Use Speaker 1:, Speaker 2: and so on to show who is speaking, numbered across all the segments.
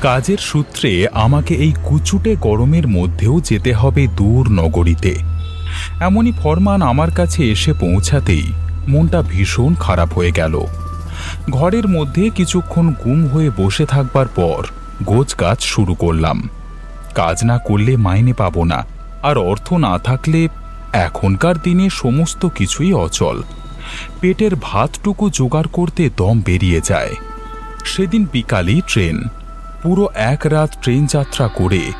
Speaker 1: কাজের সূত্রে আমাকে এই কুচুটে গরমের মধ্যেও যেতে হবে দূর নগরীতে। এমনই ফরমান আমার কাছে এসে পৌঁছাতেই মনটা ভীষণ খারাপ হয়ে গেল। ঘরের মধ্যে কিছুক্ষণ গুম হয়ে বসে থাকবার পর গোছ কাজ শুরু করলাম। কাজ না করলে মাইনে পাবো না, আর অর্থ না থাকলে এখনকার দিনে সমস্ত কিছুই অচল। পেটের ভাতটুকু জোগাড় করতে দম বেরিয়ে যায়। সেদিন বিকালেই ট্রেন পুরো এক রাত ট্রেন যাত্রা করে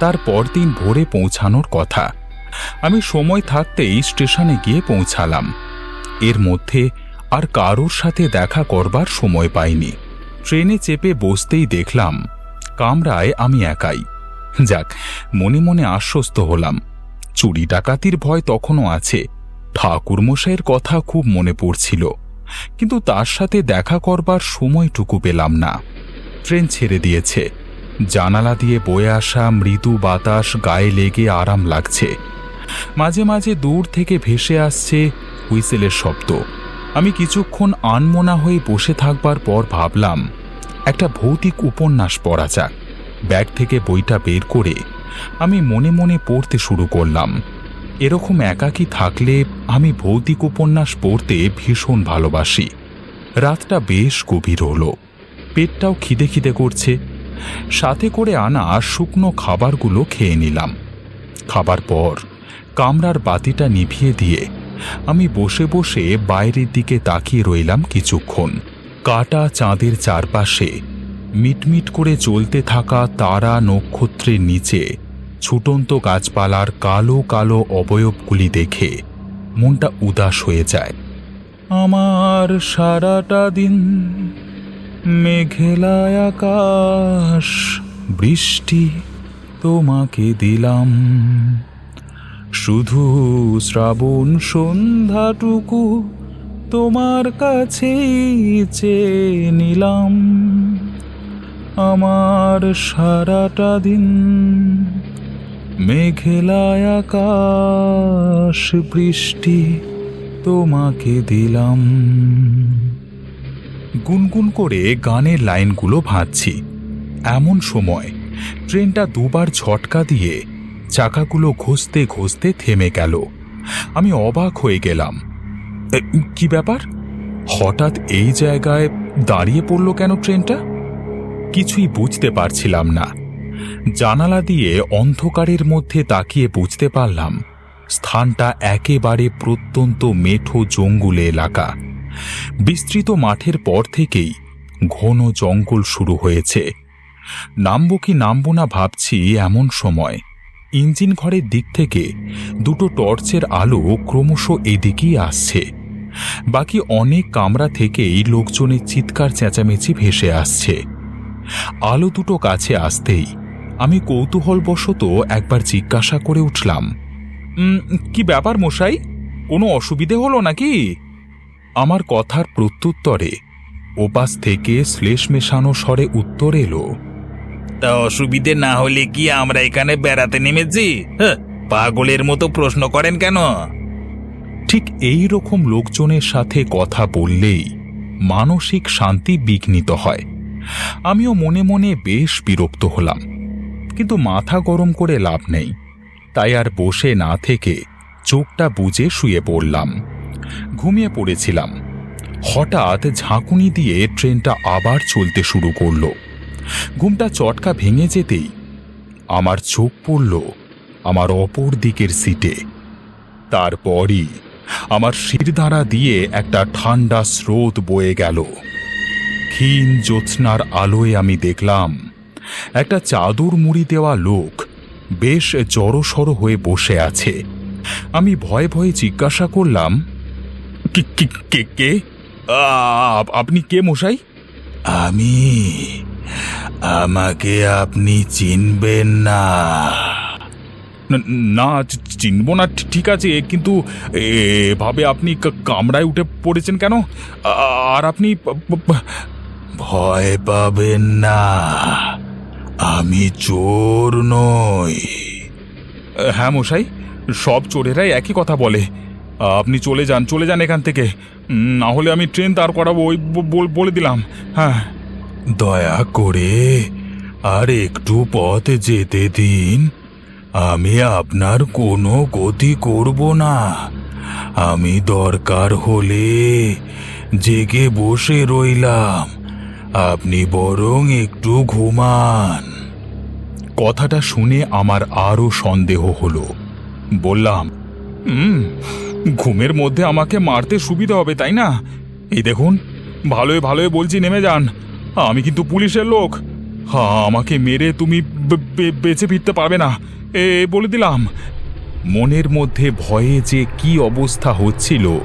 Speaker 1: তার পরদিন ভোরে পৌঁছানোর কথা। আমি সময় থাকতেই স্টেশনে গিয়ে পৌঁছালাম। এর মধ্যে আর কারোর সাথে দেখা করবার সময় পাইনি। ট্রেনে চেপে বসতেই দেখলাম, কামরায় আমি একাই। যাক, মনে মনে আশ্বস্ত হলাম। চুরি ডাকাতির ভয় তখনও আছে। ঠাকুরমশাইয়ের কথা খুব মনে পড়ছিল। কিন্তু তার সাথে দেখা করবার সময়টুকু পেলাম না। ট্রেন ছেড়ে দিয়েছে। জানালা দিয়ে বয়ে আসা মৃদু বাতাস গায়ে লেগে আরাম লাগছে। মাঝে মাঝে দূর থেকে ভেসে আসছে হুইসেলের শব্দ। আমি কিছুক্ষণ আনমোনা হয়ে বসে থাকবার পর ভাবলাম, একটা ভৌতিক উপন্যাস পড়া যাক। ব্যাগ থেকে বইটা বের করে আমি মনে মনে পড়তে শুরু করলাম। এরকম একাকী থাকলে আমি ভৌতিক উপন্যাস পড়তে ভীষণ ভালোবাসি। রাতটা বেশ গভীর হলো। পেটটাও খিদে খিদে করছে। সাথে করে আনা শুকনো খাবারগুলো খেয়ে নিলাম। খাবার পর কামরার বাতিটা নিভিয়ে দিয়ে আমি বসে বসে বাইরের দিকে তাকিয়ে রইলাম কিছুক্ষণ। কাটা চাঁদের চারপাশে মিটমিট করে চলতে থাকা তারা নক্ষত্রের নিচে ছুটন্ত গাছপালার কালো কালো অবয়বগুলি দেখে মনটা উদাস হয়ে যায়। আমার সারাটা দিন মেঘেলায় আকাশ, বৃষ্টি তোমাকে দিলাম। শুধু শ্রাবণ সন্ধ্যাটুকু তোমার কাছেই চেয়ে নিলাম। আমার সারাটা দিন মেঘেলায় আকাশ, বৃষ্টি তোমাকে দিলাম। গুনগুন করে গানের লাইনগুলো ভাঁজছি। এমন সময় ট্রেনটা দুবার ঝটকা দিয়ে চাকাগুলো ঘষতে ঘষতে থেমে গেল। আমি অবাক হয়ে গেলাম। কি ব্যাপার? হঠাৎ এই জায়গায় দাঁড়িয়ে পড়ল কেন ট্রেনটা? কিছুই বুঝতে পারছিলাম না। জানালা দিয়ে অন্ধকারের মধ্যে তাকিয়ে বুঝতে পারলাম, স্থানটা একেবারে প্রত্যন্ত মেঠো জঙ্গুলে এলাকা। বিস্তৃত মাঠের পর থেকেই ঘন জঙ্গল শুরু হয়েছে। নামবো কি নামবো না ভাবছি এমন সময়। ইঞ্জিন ঘরের দিক থেকে দুটো টর্চের আলো ক্রমশ এদিকেই আসছে। বাকি অনেক কামরা থেকেই লোকজনের চিৎকার চেঁচামেচি ভেসে আসছে। আলো দুটো কাছে আসতেই আমি কৌতূহলবশত একবার জিজ্ঞাসা করে উঠলাম কি ব্যাপার মশাই? কোনো অসুবিধে হলো নাকি? আমার কথার প্রত্যুত্তরে ওপাশ থেকে শ্লেষ মেশানো স্বরে উত্তর এলো
Speaker 2: তা অসুবিধে না হলে কি আমরা এখানে বেড়াতে নেমেছি? হ্যাঁ, পাগলের মতো প্রশ্ন করেন কেন?
Speaker 1: ঠিক এই রকম লোকজনের সাথে কথা বললেই মানসিক শান্তি বিঘ্নিত হয়। আমিও মনে মনে বেশ বিরক্ত হলাম কিন্তু মাথা গরম করে লাভ নেই। তাই আর বসে না থেকে চোখটা বুজে শুয়ে পড়লাম। ঘুমিয়ে পড়েছিলাম। হঠাৎ ঝাঁকুনি দিয়ে ট্রেনটা আবার চলতে শুরু করল। ঘুমটা চটকা ভেঙে যেতেই আমার চোখ পড়ল আমার অপর দিকের সিটে। তারপরই আমার শিরদাঁড়া দিয়ে একটা ঠান্ডা স্রোত বয়ে গেল। ক্ষীণ জ্যোৎস্নার আলোয় আমি দেখলাম একটা চাদর মুড়ি দেওয়া লোক বেশ জড়সড় হয়ে বসে আছে। আমি ভয়ে ভয়ে জিজ্ঞাসা করলাম "কি- কি- কে কে? আ- আপনি কে মশাই?
Speaker 2: আমি আমাকে আপনি চিনবেন না।
Speaker 1: ন- না চি- চিনব না ঠি- ঠিক আছে কিন্তু এভাবে আপনি কা- কামরায় উঠে পড়েছেন কেন? আ- আর আপনি প- প- প-
Speaker 2: ভয় পাবেন না। আমি চোর নই।
Speaker 1: হ্যাঁ মশাই সব চোরেরাই একই কথা বলে। আপনি চলে যান চলে যান এখান থেকে। না হলে আমি ট্রেন তার করাবো ওই বলে দিলাম। হ্যাঁ।
Speaker 2: দয়া করে
Speaker 1: আর একটু পথ যেতে দিন। আমি আপনার কোনো গতি করব না। আমি দরকার হলে জেগে বসে রইলাম। আপনি বরং একটু ঘুমান। কথাটা শুনে আমার আরও সন্দেহ হলো। বললাম হুম ঘুমের মধ্যে আমাকে মারতে সুবিধা হবে, তাই না? এই দেখুন ভালোই ভালোই বলছি, নেমে যান। আমি কিন্তু পুলিশের লোক। হ্যাঁ আমাকে মেরে তুমি বেঁচে ফিরতে পারবে না। এ, বলে দিলাম। মনের মধ্যে ভয়ে যে কি অবস্থা হচ্ছিল,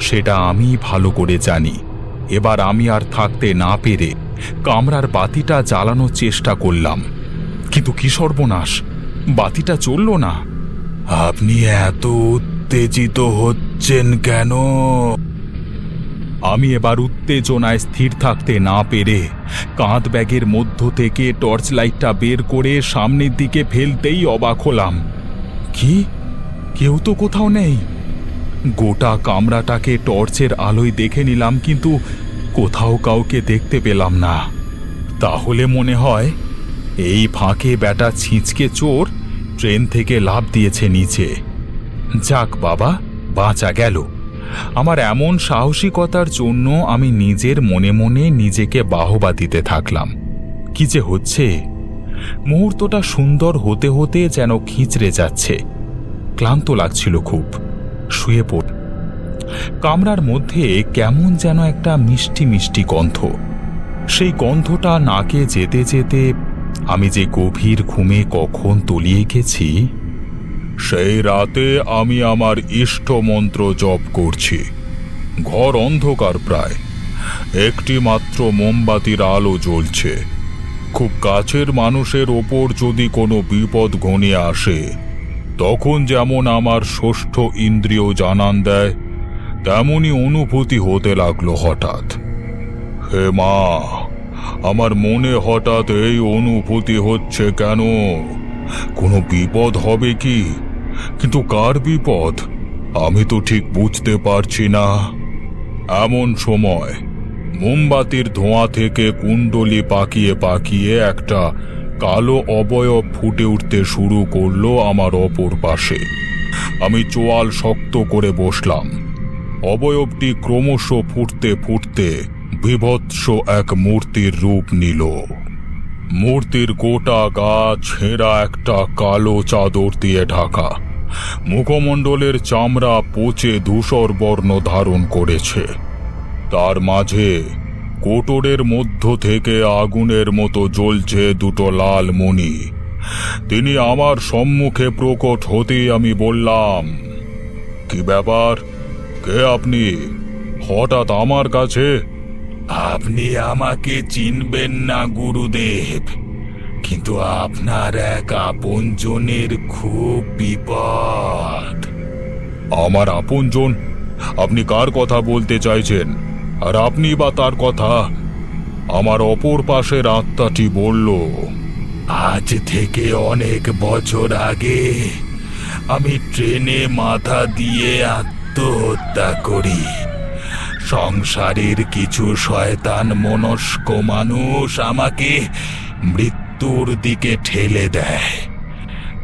Speaker 1: সেটা আমি ভালো করে জানি। এবার আমি আর থাকতে না পেরে কামরার বাতিটা জ্বালানোর চেষ্টা করলাম। কিন্তু কি সর্বনাশ, বাতিটা চলল না। আপনি এত উত্তেজিত হচ্ছেন কেন? আমি এবার উত্তেজনায় স্থির থাকতে না পেরে কাঁধ ব্যাগের মধ্য থেকে টর্চ লাইটটা বের করে সামনের দিকে ফেলতেই অবাক হলাম। কি? কেউ তো কোথাও নেই। গোটা কামরাটাকে টর্চের আলোয় দেখে নিলাম, কিন্তু কোথাও কাউকে দেখতে পেলাম না। তাহলে মনে হয় এই ফাঁকে ব্যাটা ছিঁচকে চোর ট্রেন থেকে লাভ দিয়েছে নিচে। যাক বাবা, বাঁচা গেল। আমার এমন সাহসিকতার জন্য আমি নিজের মনে মনে নিজেকে বাহবা দিতে থাকলাম। কি যে হচ্ছে? মুহূর্তটা সুন্দর হতে হতে যেন খিঁচড়ে যাচ্ছে। ক্লান্ত লাগছিল খুব। শুয়ে পড়, কামরার মধ্যে কেমন যেন একটা মিষ্টি মিষ্টি গন্ধ। সেই গন্ধটা নাকে যেতে যেতে আমি যে গভীর ঘুমে কখন তলিয়ে গেছি সেই রাতে আমি আমার ইষ্ট মন্ত্র জপ করছি। ঘর অন্ধকার প্রায়। একটি মাত্র মোমবাতির আলো জ্বলছে। খুব কাছের মানুষের ওপর যদি কোনো বিপদ ঘনিয়ে আসে, তখন যেমন আমার ষষ্ঠ ইন্দ্রিয় জানান দেয় তেমনই অনুভূতি হতে লাগল হঠাৎ। হে মা, আমার মনে হঠাৎ এই অনুভূতি হচ্ছে কেন? কোনো বিপদ হবে কি? কিন্তু কার বিপদ? আমি তো ঠিক বুঝতে পারছি না। এমন সময় মোমবাতির ধোঁয়া থেকে কুণ্ডলি পাকিয়ে পাকিয়ে একটা কালো অবয়ব ফুটে উঠতে শুরু করল আমার অপর পাশে। আমি চোয়াল শক্ত করে বসলাম। অবয়বটি ক্রমশ ফুটতে ফুটতে বিভৎস এক মূর্তির রূপ নিল। মূর্তির গোটা গা ছেঁড়া একটা কালো চাদর দিয়ে ঢাকা। মুখমণ্ডলের চামড়া পচে ধূসর বর্ণ ধারণ করেছে। তার মাঝে কোটরের মধ্য থেকে আগুনের মতো জ্বলছে দুটো লাল মণি। তিনি আমার সম্মুখে প্রকট হতেই আমি বললাম, কি ব্যাপার? কে আপনি? হঠাৎ আমার কাছে? আপনি আমাকে চিনবেন না, গুরুদেব। কিন্তু আপনার এক আপনজনের খুব বিপদ। আমার আপনজন? আপনি কার কথা বলতে চাইছেন? আর আপনি বা তার কথা? আমার অপর পাশের আত্মাটি বলল আজ থেকে অনেক বছর আগে আমি ট্রেনে মাথা দিয়ে আত্মহত্যা করি। সংসারের কিছু শয়তান মনস্ক মানুষ আমাকে মৃত্যুর দিকে ঠেলে দেয়।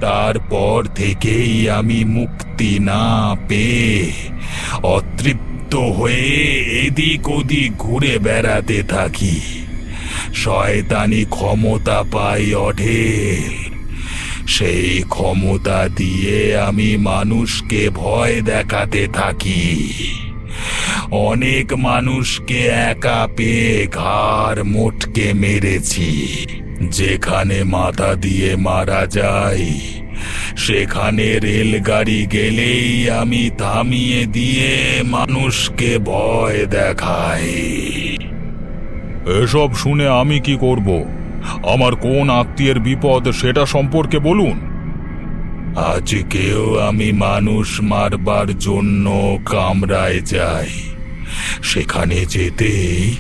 Speaker 1: তারপর থেকেই আমি মুক্তি না পেয়ে অতৃপ্ত হয়ে এদিক ওদিক ঘুরে বেড়াতে থাকি। শয়তানি ক্ষমতা পাই অঢেল। সেই ক্ষমতা দিয়ে আমি মানুষকে ভয় দেখাতে থাকি। অনেক মানুষকে একা পেয়ে ঘাড় মোটকে মেরেছি। যেখানে মাথা দিয়ে মারা যায় সেখানে রেলগাড়ি গেলেই আমি থামিয়ে দিয়ে মানুষকে ভয় দেখাই। এসব শুনে আমি কি করব? আমার কোন আত্মীয়ের বিপদ সেটা সম্পর্কে বলুন। আজকেও আমি মানুষ মারবার জন্য কামরায় যাই। সেখানে যেতেই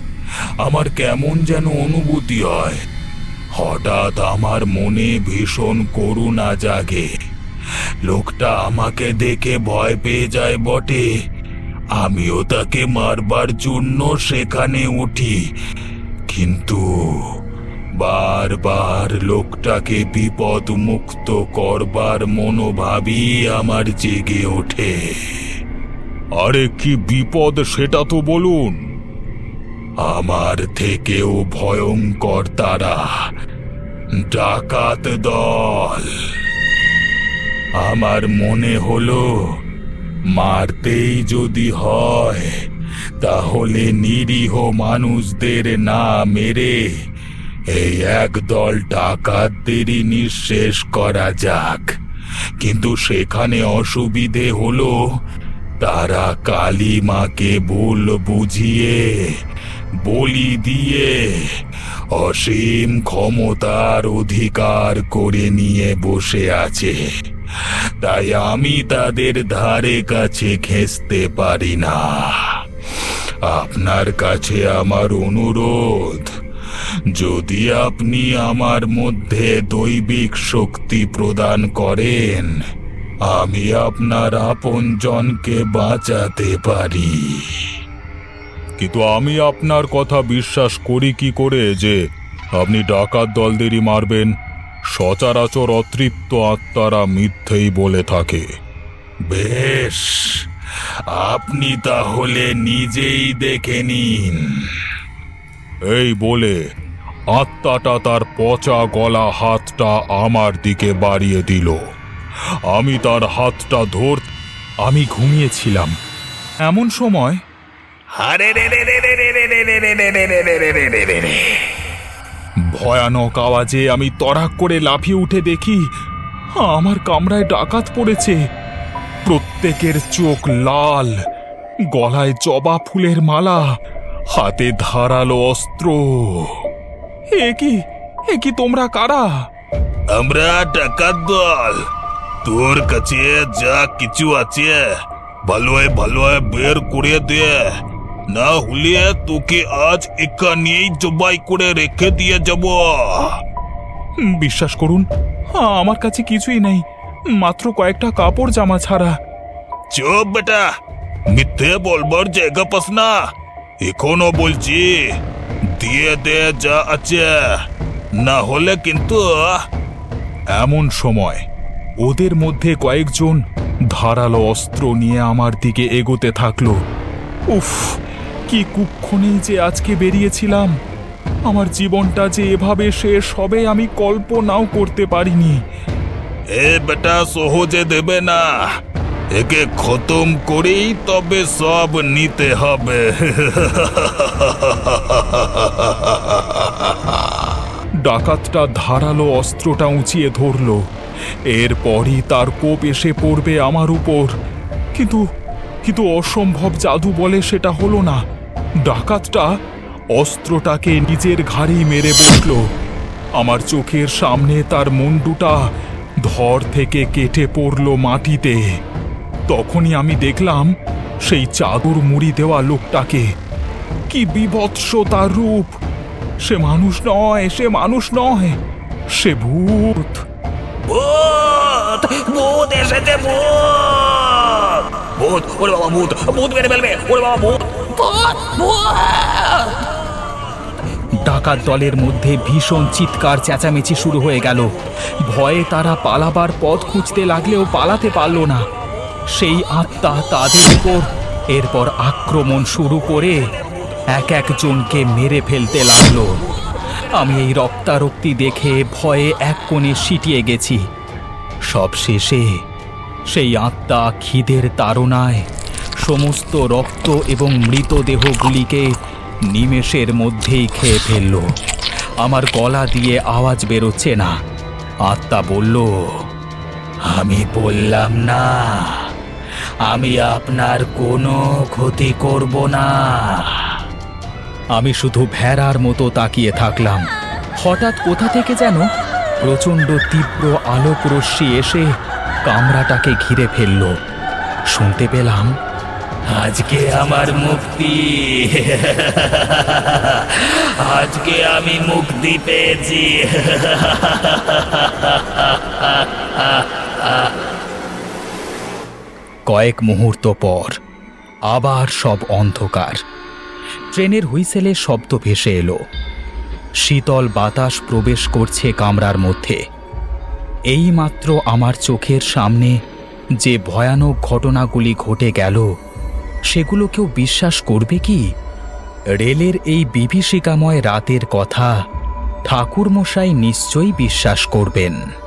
Speaker 1: আমার কেমন যেন অনুভূতি হয়। হঠাৎ আমার মনে ভীষণ করুণা জাগে। লোকটা আমাকে দেখে ভয় পেয়ে যায় বটে। আমিও তাকে মারবার জন্য সেখানে উঠি। কিন্তু বারবার লোকটাকে বিপদ মুক্ত করবার মনোভাবই আমার জেগে ওঠে। আরে, কি বিপদ সেটা তো বলুন। আমার থেকেও ভয়ঙ্কর তারা। ডাকাত দল। আমার মনে হলো, মারতেই যদি হয়, তাহলে নিরীহ মানুষদের না মেরে এই একদল ডাকাতদেরই নিঃশেষ করা যাক। কিন্তু সেখানে অসুবিধে হলো, তারা কালী মাকে ভুল বুঝিয়ে বলি দিয়ে অসীম ক্ষমতার অধিকার করে নিয়ে বসে আছে। তাই আমি তাদের ধারে কাছে ঘেঁচতে পারি না। আপনার কাছে আমার অনুরোধ, যদি আপনি আমার মধ্যে দৈবিক শক্তি প্রদান করেন, আমি আপনার আপনজনকে বাঁচাতে পারি। কিন্তু আমি আপনার কথা বিশ্বাস করি কি করে যে আপনি ডাকাত দলদেরই মারবেন। সচরাচর অতৃপ্ত আত্মারা মিথ্যেই বলে থাকে। বেশ, আপনি তাহলে নিজেই দেখে নিন। এই বলে আত্মাটা তার পচা গলা হাতটা আমার দিকে বাড়িয়ে দিল। আমি তার হাতটা ধর আমি ঘুমিয়েছিলাম। এমন সময়
Speaker 2: আরে রে রে রে রে রে রে রে রে রে রে রে রে রে রে রে।
Speaker 1: ভয়ানক আওয়াজে আমি তড়াক করে লাফিয়ে উঠে দেখি আমার কামরায় ডাকাত পড়েছে প্রত্যেকের চোখ লাল গলায় জবা ফুলের মালা হাতে ধারালো অস্ত্র এ কি এ কি তোমরা কারা
Speaker 2: আমরা ডাকাত দল তোর কাছে যা কিছু আছে ভালোয় ভালোয় বের করে দে না হলে তোকে আজ এখানেই জবাই করে রেখে দিয়ে যাব।
Speaker 1: বিশ্বাস করুন আমার কাছে কিছুই নেই মাত্র কয়েকটা কাপড় জামা ছাড়া।
Speaker 2: চুপ বেটা মিথ্যে বলবার জায়গা পাস না। এখনও বলছি দিয়ে দে যা আছে। না হলে কিন্তু
Speaker 1: এমন সময় ওদের মধ্যে কয়েকজন ধারালো অস্ত্র নিয়ে আমার দিকে এগোতে থাকল। উফ কি কুক্ষণেই যে আজকে বেরিয়েছিলাম? আমার জীবনটা যে এভাবে শেষ হবে আমি কল্পনাও করতে পারিনি।
Speaker 2: এ বেটা সহজে দেবে না। একে খতম করেই তবে সব নিতে হবে।
Speaker 1: ডাকাতটা ধারালো অস্ত্রটা উঁচিয়ে ধরল। এরপরই তার কোপ এসে পড়বে আমার উপর। কিন্তু কিন্তু অসম্ভব জাদু বলে সেটা হলো না। ডাকাতটা অস্ত্রটাকে নিজের ঘাড়েই মেরে বসল। আমার চোখের সামনে তার মুন্ডুটা ধর থেকে কেটে পড়ল মাটিতে। তখনই আমি দেখলাম সেই চাদর মুড়ি দেওয়া লোকটাকে। কি বিভৎস তার রূপ! সে মানুষ নয়, সে মানুষ নয়, সে ভূত।
Speaker 2: ভূত! ভূত এসেছে, ভূত! ভূত বাবা, ভূত! ভূত মেরে ফেলবে বাবা, ভূত!
Speaker 3: ডাকাত দলের মধ্যে ভীষণ চিৎকার, চেঁচামেচি শুরু হয়ে গেল। ভয়ে তারা পালাবার পথ খুঁজতে লাগলেও পালাতে পারল না। সেই আত্মা তাদের উপর, এরপর আক্রমণ শুরু করে এক একজনকে মেরে ফেলতে লাগল। আমি এই রক্তারক্তি দেখে ভয়ে এক কোণে সিটিয়ে গেছি। সব শেষে সেই আত্মা খিদের তাড়নায় সমস্ত রক্ত এবং মৃতদেহগুলিকে নিমেষের মধ্যেই খেয়ে ফেলল। আমার গলা দিয়ে আওয়াজ বেরোচ্ছে না। আত্মা বলল, আমি বললাম না, আমি আপনার কোনো ক্ষতি করব না। আমি শুধু ভেড়ার মতো তাকিয়ে থাকলাম। হঠাৎ কোথা থেকে যেন প্রচণ্ড তীব্র আলোক রশ্মি এসে কামরাটাকে ঘিরে ফেলল। শুনতে পেলাম আজকে আমার মুক্তি। আজকে আমি মুক্তি পেয়েছি। কয়েক মুহূর্ত পর, আবার সব অন্ধকার। ট্রেনের হুইসেলের শব্দ ভেসে এলো। শীতল বাতাস প্রবেশ করছে কামরার মধ্যে। এইমাত্র আমার চোখের সামনে যে ভয়ানক ঘটনাগুলি ঘটে গেল সেগুলো কেউ বিশ্বাস করবে কি? রেলের এই বিভীষিকাময় রাতের কথা ঠাকুরমশাই নিশ্চয়ই বিশ্বাস করবেন।